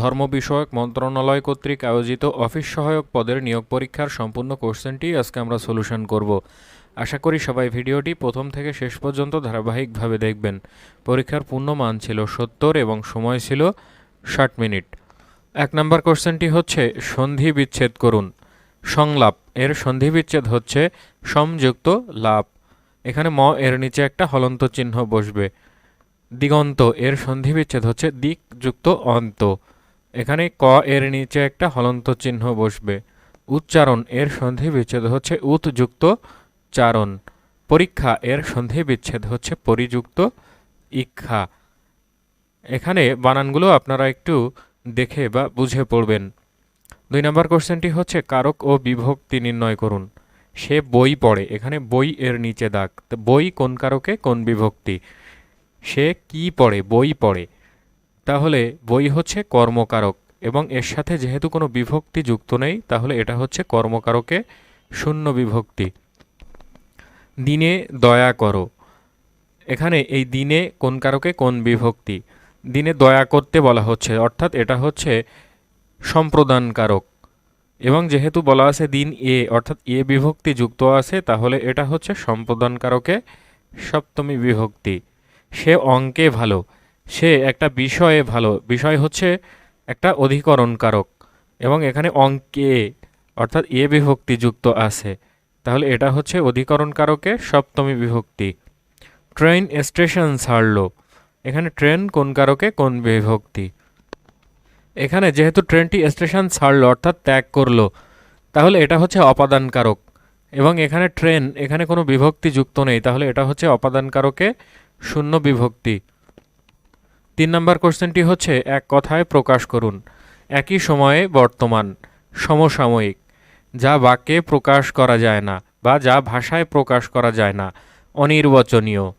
ধর্ম বিষয়ক মন্ত্রণালয় কর্তৃক আয়োজিত অফিস সহায়ক পদের নিয়োগ পরীক্ষার সম্পূর্ণ কোশ্চেনটি আজকে আমরা সলিউশন করব। আশা করি সবাই ভিডিওটি প্রথম থেকে শেষ পর্যন্ত ধারাবাহিকভাবে দেখবেন। পরীক্ষার পূর্ণ মান ছিল সত্তর এবং সময় ছিল ষাট মিনিট। এক নম্বর কোশ্চেনটি হচ্ছে, সন্ধি বিচ্ছেদ করুন। সংলাপ, এর সন্ধি বিচ্ছেদ হচ্ছে, সমযুক্ত লাভ এখানে ম, এর নিচে একটা হলন্ত চিহ্ন বসবে। দিগন্ত, এর সন্ধি বিচ্ছেদ হচ্ছে দিকযুক্ত অন্ত। এখানে ক এর নিচে একটা হলন্ত চিহ্ন বসবে। উচ্চারণ এর সন্ধি বিচ্ছেদ হচ্ছে উৎযুক্ত চারণ। পরীক্ষা এর সন্ধি বিচ্ছেদ হচ্ছে পরিযুক্ত ইক্ষা। এখানে বানানগুলো আপনারা একটু দেখে বা বুঝে পড়বেন। দুই নম্বর কোশ্চেনটি হচ্ছে কারক ও বিভক্তি নির্ণয় করুন। সে বই পড়ে, এখানে বই এর নিচে দাগ। বই কোন কারকে, কোন বিভক্তি? সে কি পড়ে, বই পড়ে। তাহলে বই হচ্ছে কর্মকারক এবং এর সাথে যেহেতু কোনো বিভক্তি যুক্ত নেই, তাহলে এটা হচ্ছে কর্মকারকে শূন্য বিভক্তি। দিনে দয়া করো। এখানে এই দিনে কোন কারকে কোন বিভক্তি? দিনে দয়া করতে বলা হচ্ছে, অর্থাৎ এটা হচ্ছে সম্প্রদান কারক এবং যেহেতু বলা আছে দিন এ, অর্থাৎ এ বিভক্তি যুক্ত আছে, তাহলে এটা হচ্ছে সম্প্রদান কারকে সপ্তমী বিভক্তি। সে অঙ্কে ভালো। সে একটা বিষয়ে ভালো। বিষয় হচ্ছে একটা অধিকরণ কারক এবং এখানে অঙ্কে অর্থাৎ এ বিভক্তি যুক্ত আছে। তাহলে এটা হচ্ছে অধিকরণ কারকে সপ্তমী বিভক্তি। ট্রেন স্টেশন ছাড়লো। এখানে ট্রেন কোন কারকে, কোন বিভক্তি? এখানে যেহেতু ট্রেনটি স্টেশন ছাড়লো অর্থাৎ ত্যাগ করল, তাহলে এটা হচ্ছে অপাদান কারক এবং এখানে ট্রেন, এখানে কোনো বিভক্তি যুক্ত নেই। তাহলে এটা হচ্ছে অপাদান কারকে শূন্য বিভক্তি। তিন নম্বর কোশ্চেনটি হচ্ছে, এক কথায় প্রকাশ করুন। একই সময়ে বর্তমান, সমসাময়িক। যা বাক্যে প্রকাশ করা যায় না বা যা ভাষায় প্রকাশ করা যায় না, অনির্বচনীয়।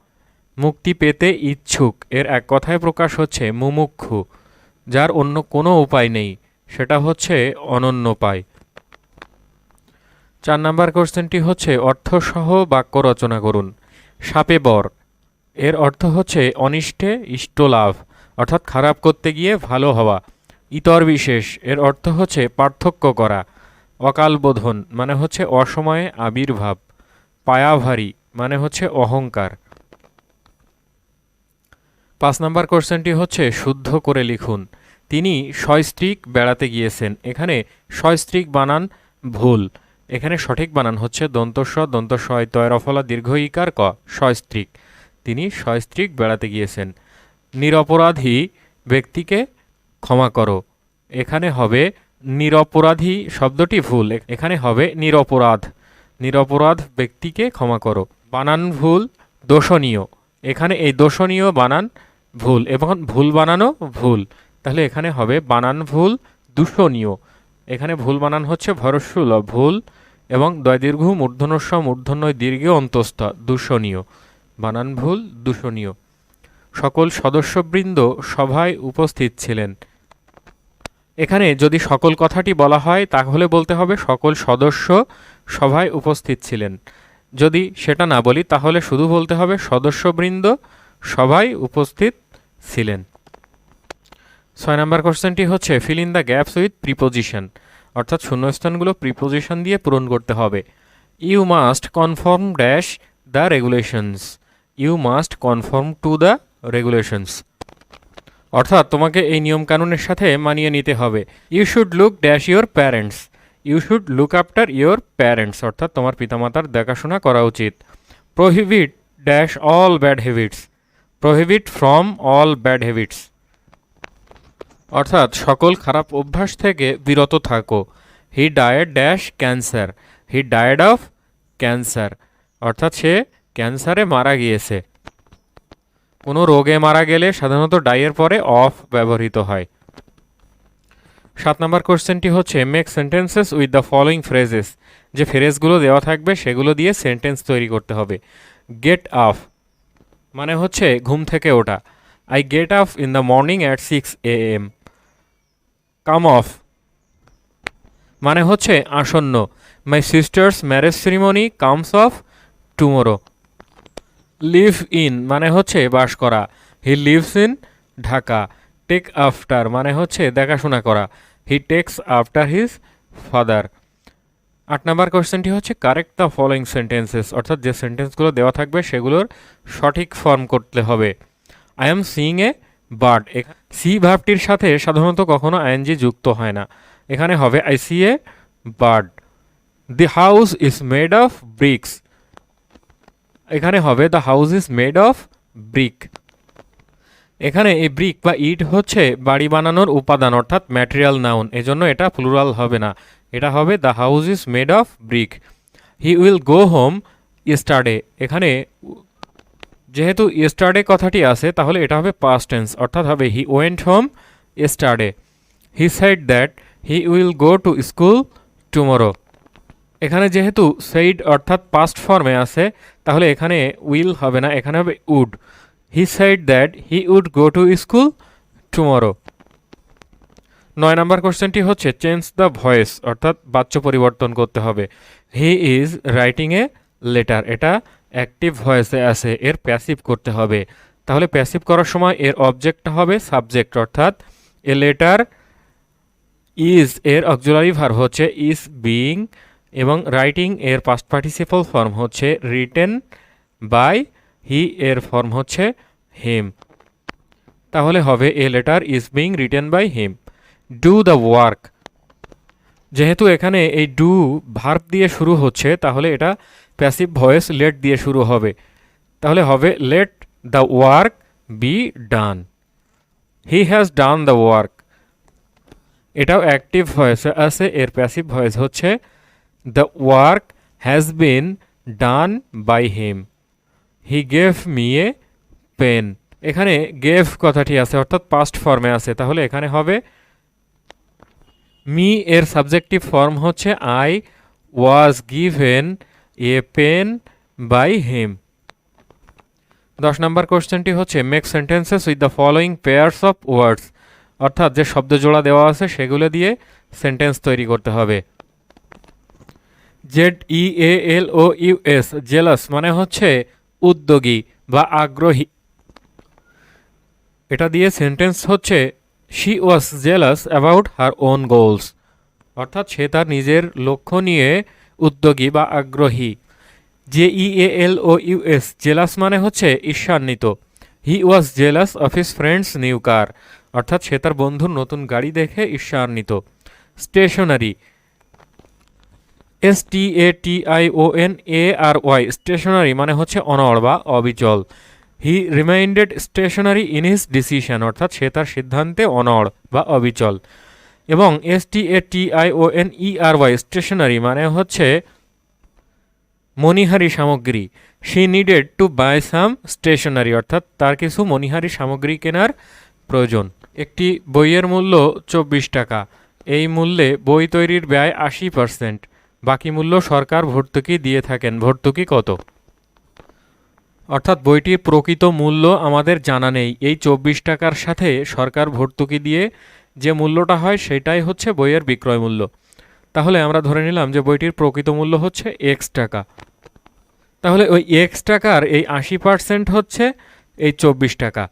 মুক্তি পেতে ইচ্ছুক, এর এক কথায় প্রকাশ হচ্ছে মুমুক্ষু, যার অন্য কোনো উপায় নেই, সেটা হচ্ছে অনন্যোপায় চার নাম্বার কোশ্চেনটি হচ্ছে, অর্থসহ বাক্য রচনা করুন। সাপে বর, এর অর্থ হচ্ছে অনিষ্টে ইষ্টলাভ। অর্থাৎ খারাপ করতে গিয়ে ভালো হওয়া। ইতর বিশেষ, এর অর্থ হচ্ছে পার্থক্য করা। অকালবোধন মানে হচ্ছে অসময়ে আবির্ভাব। পায়াভারী মানে হচ্ছে অহংকার। পাঁচ নম্বর কোশ্চেনটি হচ্ছে শুদ্ধ করে লিখুন। তিনি সস্ত্রীক বেড়াতে গিয়েছেন। এখানে সস্ত্রীক বানান ভুল। এখানে সঠিক বানান হচ্ছে দন্তস্ব, দন্তস্বয়, তয়রফলা দীর্ঘ ইকার ক সস্ত্রীক তিনি সস্ত্রীক বেড়াতে গিয়েছেন। নিরপরাধী ব্যক্তিকে ক্ষমা করো। এখানে হবে নিরপরাধী শব্দটি ভুল। এখানে হবে নিরপরাধ। নিরপরাধ ব্যক্তিকে ক্ষমা করো। বানান ভুল, দোষণীয়। এখানে এই দোষণীয় বানান ভুল এবং ভুল বানানো ভুল। তাহলে এখানে হবে বানান ভুল, দূষণীয়। এখানে ভুল বানান হচ্ছে ভরসুল ভুল এবং দয়দীর্ঘ মূর্ধনস্ব মূর্ধন্যয় দীর্ঘে, অন্তস্থ, দূষণীয়। বানান ভুল, দূষণীয়। সকল সদস্যবৃন্দ সভায় উপস্থিত ছিলেন। এখানে যদি সকল কথাটি বলা হয়, তাহলে বলতে হবে সকল সদস্য সভায় উপস্থিত ছিলেন। যদি সেটা না বলি, তাহলে শুধু বলতে হবে সদস্যবৃন্দ সবাই উপস্থিত ছিলেন। ছয় নম্বর কোশ্চেনটি হচ্ছে, fill in the gaps with preposition, অর্থাৎ শূন্যস্থানগুলো প্রিপোজিশন দিয়ে পূরণ করতে হবে। You must confirm dash the regulations. You must confirm to the regulations অর্থাৎ তোমাকে এই নিয়মকানুনের সাথে মানিয়ে নিতে হবে। You should look dash your parents you should look after your parents অর্থাৎ তোমার পিতামাতার দেখাশোনা করা উচিত। Prohibit dash all bad habits prohibit from all bad habits অর্থাৎ সকল খারাপ অভ্যাস থেকে বিরত থাকো। He died dash cancer he died of cancer অর্থাৎ সে ক্যান্সারে মারা গিয়েছে। কোনো রোগে মারা গেলে সাধারণত ডাইয়ের পরে অফ ব্যবহৃত হয়। সাত নম্বর কোশ্চেনটি হচ্ছে make sentences with the following phrases যে ফ্রেজগুলো দেওয়া থাকবে, সেগুলো দিয়ে সেন্টেন্স তৈরি করতে হবে। গেট আফ মানে হচ্ছে ঘুম থেকে ওঠা। I get up in the morning at six A M come off মানে হচ্ছে আসন্ন। My sister's marriage ceremony comes off tomorrow live in মানে হচ্ছে বাস করা। He lives in Dhaka. Take after মানে হচ্ছে দেখাশোনা করা। He takes after his father. আট নাম্বার কোয়েশ্চেনটি হচ্ছে, কারেক্ট দ্য ফলোয়িং সেন্টেন্সেস? অর্থাৎ যে সেন্টেন্সগুলো দেওয়া থাকবে, সেগুলোর সঠিক ফর্ম করতে হবে। I am seeing a bird. See ভাবটির সাথে সাধারণত কখনো আইএনজি যুক্ত হয় না। এখানে হবে, I see a bird. The house is made of bricks. এখানে হবে the house is made of brick এখানে এই ব্রিক বা ইট হচ্ছে বাড়ি বানানোর উপাদান, অর্থাৎ ম্যাটেরিয়াল নাউন এজন্য এটা প্লুরাল হবে না। এটা হবে the house is made of brick he will go home yesterday এখানে যেহেতু ইস্টারডে কথাটি আছে, তাহলে এটা হবে পাস্ট টেন্স অর্থাৎ হবে he went home yesterday he said that he will go to school tomorrow এখানে যেহেতু সেইড অর্থাৎ পাস্ট ফর্মে আছে, তাহলে এখানে উইল হবে না, এখানে হবে would he said that he would go to school tomorrow নয় নম্বর কোশ্চেনটি হচ্ছে চেঞ্জ দ্য ভয়েস অর্থাৎ বাচ্য পরিবর্তন করতে হবে। He is writing a letter এটা অ্যাক্টিভ ভয়েসে আছে, এর প্যাসিভ করতে হবে। তাহলে প্যাসিভ করার সময় এর অবজেক্টটা হবে সাবজেক্ট অর্থাৎ এ লেটার ইজ এর অক্সুলারি ভার্ব হচ্ছে ইজ বিইং এবং রাইটিং এর পাস্ট পার্টিসিপল ফর্ম হচ্ছে রিটেন বাই হি এর ফর্ম হচ্ছে হিম তাহলে হবে a letter is being written by him do the work যেহেতু এখানে এই ডু ভার্ব দিয়ে শুরু হচ্ছে, তাহলে এটা প্যাসিভ ভয়েস লেট দিয়ে শুরু হবে। তাহলে হবে let the work be done he has done the work এটাও অ্যাক্টিভ ভয়েস আছে, এর প্যাসিভ ভয়েস হচ্ছে the work has been done by him he gave me a pen এখানে গেভ কথাটি আছে, অর্থাৎ পাস্ট ফর্মে আছে। তাহলে এখানে হবে মি এর সাবজেক্টিভ ফর্ম হচ্ছে I was given a pen by him দশ নম্বর কোশ্চেনটি হচ্ছে make sentences with the following pairs of words অর্থাৎ যে শব্দ জোড়া দেওয়া আছে, সেগুলো দিয়ে সেন্টেন্স তৈরি করতে হবে। Z E A L O U S zealous মানে হচ্ছে উদ্যোগী বা আগ্রহী। এটা দিয়ে সেন্টেন্স হচ্ছে she was zealous about her own goals অর্থাৎ সে তার নিজের লক্ষ্য নিয়ে উদ্যোগী বা আগ্রহী। J E A L O U S jealous মানে হচ্ছে ঈর্ষান্বিত। He was jealous of his friend's new car অর্থাৎ সে তার বন্ধুর নতুন গাড়ি দেখে ঈর্ষান্বিত। Stationary S T A T I O N A R Y stationary মানে হচ্ছে অনড় বা অবিচল। He reminded stationary in his decision অর্থাৎ সে তার সিদ্ধান্তে অনড় বা অবিচল। এবং S T A T I O N E R Y stationery মানে হচ্ছে মণিহারি সামগ্রী। She needed to buy some stationery অর্থাৎ তার কিছু মণিহারি সামগ্রী কেনার প্রয়োজন। একটি বইয়ের মূল্য চব্বিশ টাকা। এই মূল্যে বই তৈরির ব্যয় আশি পার্সেন্ট বাকি মূল্য সরকার ভর্তুকি দিয়ে থাকেন। ভর্তুকি কত? অর্থাৎ বইটির প্রকৃত মূল্য আমাদের জানা নেই। এই চব্বিশ টাকার সাথে সরকার ভর্তুকি দিয়ে যে মূল্যটা হয় সেটাই হচ্ছে বইয়ের বিক্রয় মূল্য। তাহলে আমরা ধরে নিলাম যে বইটির প্রকৃত মূল্য হচ্ছে এক্স টাকা। তাহলে ওই এক্স টাকার এই আশি পার্সেন্ট হচ্ছে এই চব্বিশ টাকা।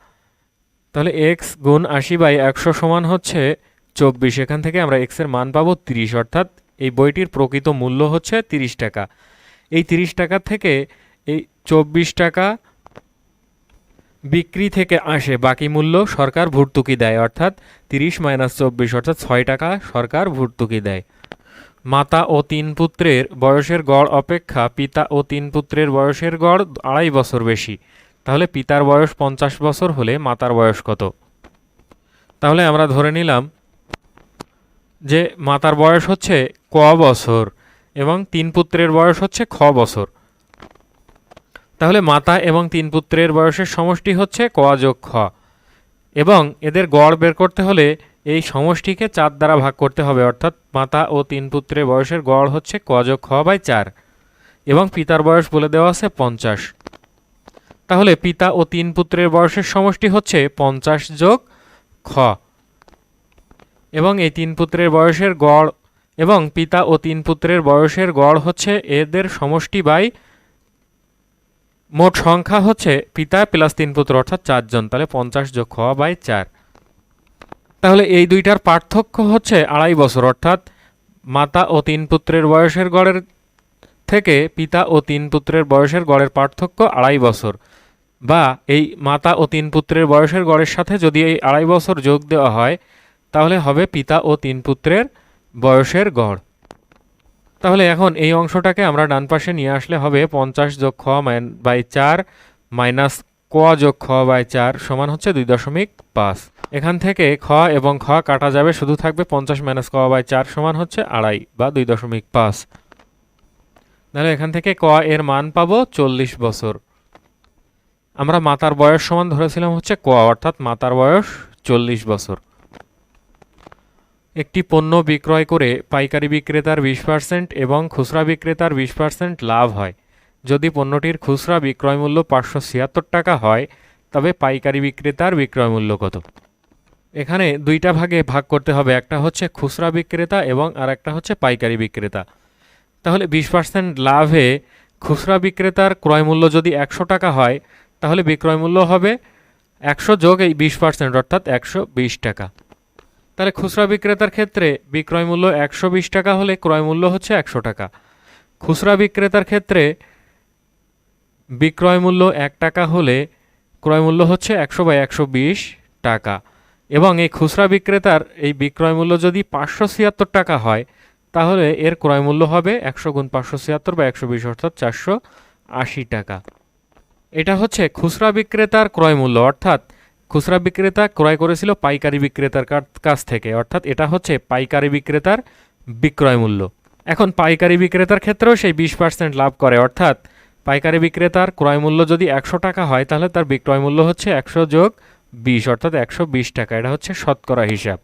তাহলে এক্স গুণ আশি বাই একশো সমান হচ্ছে চব্বিশ। এখান থেকে আমরা এক্সের মান পাবো তিরিশ, অর্থাৎ এই বইটির প্রকৃত মূল্য হচ্ছে তিরিশ টাকা। এই তিরিশ টাকা থেকে এই চব্বিশ টাকা বিক্রি থেকে আসে বাকি মূল্য সরকার ভর্তুকি দেয়, অর্থাৎ তিরিশ মাইনাস চব্বিশ, অর্থাৎ ছয় টাকা সরকার ভর্তুকি দেয়। মাতা ও তিন পুত্রের বয়সের গড় অপেক্ষা পিতা ও তিন পুত্রের বয়সের গড় আড়াই বছর বেশি। তাহলে পিতার বয়স পঞ্চাশ বছর হলে মাতার বয়স কত? তাহলে আমরা ধরে নিলাম যে মাতার বয়স হচ্ছে ক বছর এবং তিন পুত্রের বয়স হচ্ছে খ বছর। তাহলে মাতা এবং তিন পুত্রের বয়সের সমষ্টি হচ্ছে ক যোগ খ। এবং এদের গড় বের করতে হলে এই সমষ্টিকে চার দ্বারা ভাগ করতে হবে, অর্থাৎ মাতা ও তিন পুত্রের বয়সের গড় হচ্ছে ক যোগ খ বাই চার এবং পিতার বয়স বলে দেওয়া আছে পঞ্চাশ। তাহলে পিতা ও তিন পুত্রের বয়সের সমষ্টি হচ্ছে পঞ্চাশ যোগ খ। এবং এই তিন পুত্রের বয়সের গড় এবং পিতা ও তিন পুত্রের বয়সের গড় হচ্ছে এদের সমষ্টি বাই মোট সংখ্যা হচ্ছে পিতা প্লাস তিন পুত্র, অর্থাৎ চারজন তাহলে পঞ্চাশ যোগ খ বাই চার। তাহলে এই দুইটার পার্থক্য হচ্ছে আড়াই বছর, অর্থাৎ মাতা ও তিন পুত্রের বয়সের গড়ের থেকে পিতা ও তিন পুত্রের বয়সের গড়ের পার্থক্য আড়াই বছর। বা এই মাতা ও তিন পুত্রের বয়সের গড়ের সাথে যদি এই আড়াই বছর যোগ দেওয়া হয় তাহলে হবে পিতা ও তিন পুত্রের বয়সের গড়। তাহলে এখন এই অংশটাকে আমরা ডান পাশে নিয়ে আসলে হবে পঞ্চাশ যোগ খ বাই চার মাইনাস ক যোগ খ বাই চার সমান হচ্ছে দুই দশমিক পাঁচ। এখান থেকে খ এবং খ কাটা যাবে, শুধু থাকবে পঞ্চাশ মাইনাস ক বাই চার সমান হচ্ছে আড়াই বা দুই দশমিক পাঁচ। তাহলে এখান থেকে ক এর মান পাবো চল্লিশ বছর। আমরা মাতার বয়স সমান ধরেছিলাম হচ্ছে ক, অর্থাৎ মাতার বয়স চল্লিশ বছর। একটি পণ্য বিক্রয় করে পাইকারি বিক্রেতার বিশ পার্সেন্ট এবং খুচরা বিক্রেতার বিশ পার্সেন্ট লাভ হয়। যদি পণ্যটির খুচরা বিক্রয় মূল্য পাঁচশো ছিয়াত্তর টাকা হয়, তবে পাইকারি বিক্রেতার বিক্রয় মূল্য কত? এখানে দুইটা ভাগে ভাগ করতে হবে। একটা হচ্ছে খুচরা বিক্রেতা এবং আর একটা হচ্ছে পাইকারি বিক্রেতা। তাহলে বিশ পার্সেন্ট লাভে খুচরা বিক্রেতার ক্রয় মূল্য যদি একশো টাকা হয়, তাহলে বিক্রয় মূল্য হবে একশো যোগ এই বিশ পার্সেন্ট অর্থাৎ একশো বিশ টাকা। তাহলে খুচরা বিক্রেতার ক্ষেত্রে বিক্রয় মূল্য একশো বিশ টাকা হলে ক্রয় মূল্য হচ্ছে একশো টাকা। খুচরা বিক্রেতার ক্ষেত্রে বিক্রয় মূল্য এক টাকা হলে ক্রয় মূল্য হচ্ছে একশো বাই একশো বিশ টাকা। এবং এই খুচরা বিক্রেতার এই বিক্রয় মূল্য যদি পাঁচশো ছিয়াত্তর টাকা হয়, তাহলে এর ক্রয় মূল্য হবে একশো গুণ পাঁচশো ছিয়াত্তর বা একশো বিশ অর্থাৎ চারশো আশি টাকা। এটা হচ্ছে খুচরা বিক্রেতার ক্রয় মূল্য, অর্থাৎ খুচরা বিক্রেতা ক্রয় করেছিল পাইকারি বিক্রেতার কার- কাছ থেকে। অর্থাৎ এটা হচ্ছে পাইকারি বিক্রেতার বিক্রয় মূল্য। এখন পাইকারি বিক্রেতার ক্ষেত্রেও সেই বিশ পার্সেন্ট লাভ করে। অর্থাৎ পাইকারি বিক্রেতার ক্রয় মূল্য যদি একশো টাকা হয়, তাহলে তার বিক্রয় মূল্য হচ্ছে একশো যোগ বিশ, অর্থাৎ একশো বিশ টাকা। এটা হচ্ছে শতকরা হিসাব।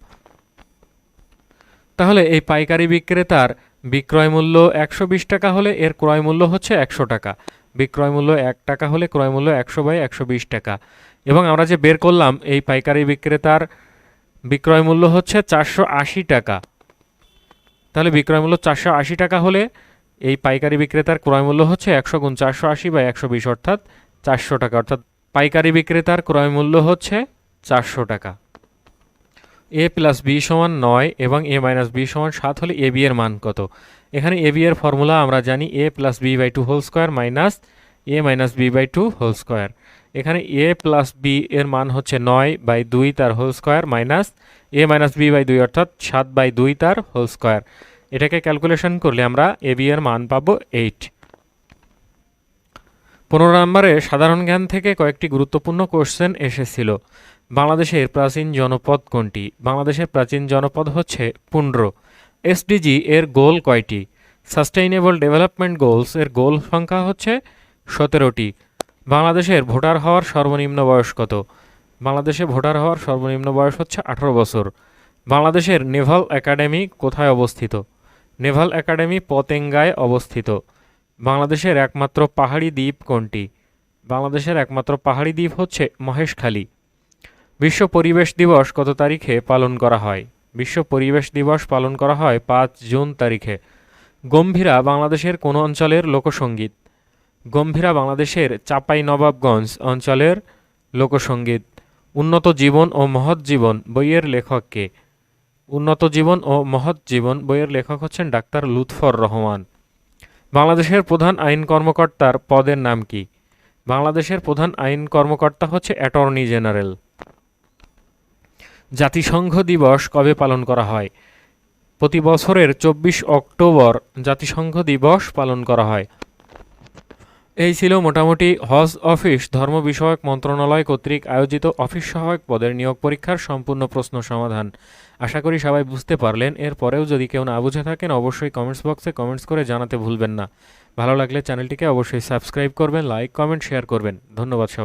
তাহলে এই পাইকারি বিক্রেতার বিক্রয় মূল্য একশো বিশ টাকা হলে এর ক্রয় মূল্য হচ্ছে একশো টাকা। বিক্রয় মূল্য এক টাকা হলে ক্রয় মূল্য একশো বাই একশো বিশ টাকা। এবং আমরা যে বের করলাম এই পাইকারি বিক্রেতার বিক্রয় মূল্য হচ্ছে চারশো আশি টাকা। তাহলে বিক্রয় মূল্য চারশো আশি টাকা হলে এই পাইকারি বিক্রেতার ক্রয় মূল্য হচ্ছে একশো গুণ চারশো আশি বা একশো বিশ, অর্থাৎ চারশো টাকা। অর্থাৎ পাইকারি বিক্রেতার ক্রয় মূল্য হচ্ছে চারশো টাকা। এ প্লাস বি সমান নয় এবং এ মাইনাস বি সমান সাত হলে এ বি এর মান কত? এখানে এ বি এর ফর্মুলা আমরা জানি A plus B by two whole square minus A minus B by two whole square এখানে এ প্লাস বি এর মান হচ্ছে নয় বাই দুই তার whole square minus A minus B by দুই অর্থাৎ সাত বাই দুই তার হোল স্কোয়ার এটাকে ক্যালকুলেশন করলে আমরা এ বি এর মান পাবো এইট পনেরো নম্বরে সাধারণ জ্ঞান থেকে কয়েকটি গুরুত্বপূর্ণ কোশ্চেন এসেছিল। বাংলাদেশের প্রাচীন জনপদ কোনটি? বাংলাদেশের প্রাচীন জনপদ হচ্ছে পুন্ড্র এসডিজি এর গোল কয়টি? সাস্টেইনেবল ডেভেলপমেন্ট গোলস এর গোল সংখ্যা হচ্ছে সতেরোটি। বাংলাদেশের ভোটার হওয়ার সর্বনিম্ন বয়স কত? বাংলাদেশে ভোটার হওয়ার সর্বনিম্ন বয়স হচ্ছে আঠারো বছর। বাংলাদেশের নেভাল একাডেমি কোথায় অবস্থিত? নেভাল একাডেমি পতেঙ্গায় অবস্থিত। বাংলাদেশের একমাত্র পাহাড়ি দ্বীপ কোনটি? বাংলাদেশের একমাত্র পাহাড়ি দ্বীপ হচ্ছে মহেশখালী। বিশ্ব পরিবেশ দিবস কত তারিখে পালন করা হয়? বিশ্ব পরিবেশ দিবস পালন করা হয় পাঁচ জুন তারিখে। গম্ভীরা বাংলাদেশের কোন অঞ্চলের লোকসঙ্গীত গম্ভীরা বাংলাদেশের চাপাই নবাবগঞ্জ অঞ্চলের লোকসঙ্গীত উন্নত জীবন ও মহৎ জীবন বইয়ের লেখককে উন্নত জীবন ও মহৎ জীবন বইয়ের লেখক হচ্ছেন ডাক্তার লুৎফর রহমান। বাংলাদেশের প্রধান আইন কর্মকর্তার পদের নাম কি? বাংলাদেশের প্রধান আইন কর্মকর্তা হচ্ছে অ্যাটর্নি জেনারেল। জাতিসংঘ দিবস কবে পালন করা হয়? প্রতি বছরের চব্বিশ অক্টোবর জাতিসংঘ দিবস পালন করা হয়। এই ছিল মোটামুটি হজ অফিস ধর্ম বিষয়ক মন্ত্রণালয় কর্তৃক আয়োজিত অফিস সহায়ক পদের নিয়োগ পরীক্ষার সম্পূর্ণ প্রশ্ন সমাধান। আশা করি সবাই বুঝতে পারলেন। এরপরেও যদি কেউ না বুঝে থাকেন, অবশ্যই কমেন্টস বক্সে কমেন্টস করে জানাতে ভুলবেন না। ভালো লাগলে চ্যানেলটিকে অবশ্যই সাবস্ক্রাইব করবেন লাইক কমেন্ট শেয়ার করবেন। ধন্যবাদ সবাই।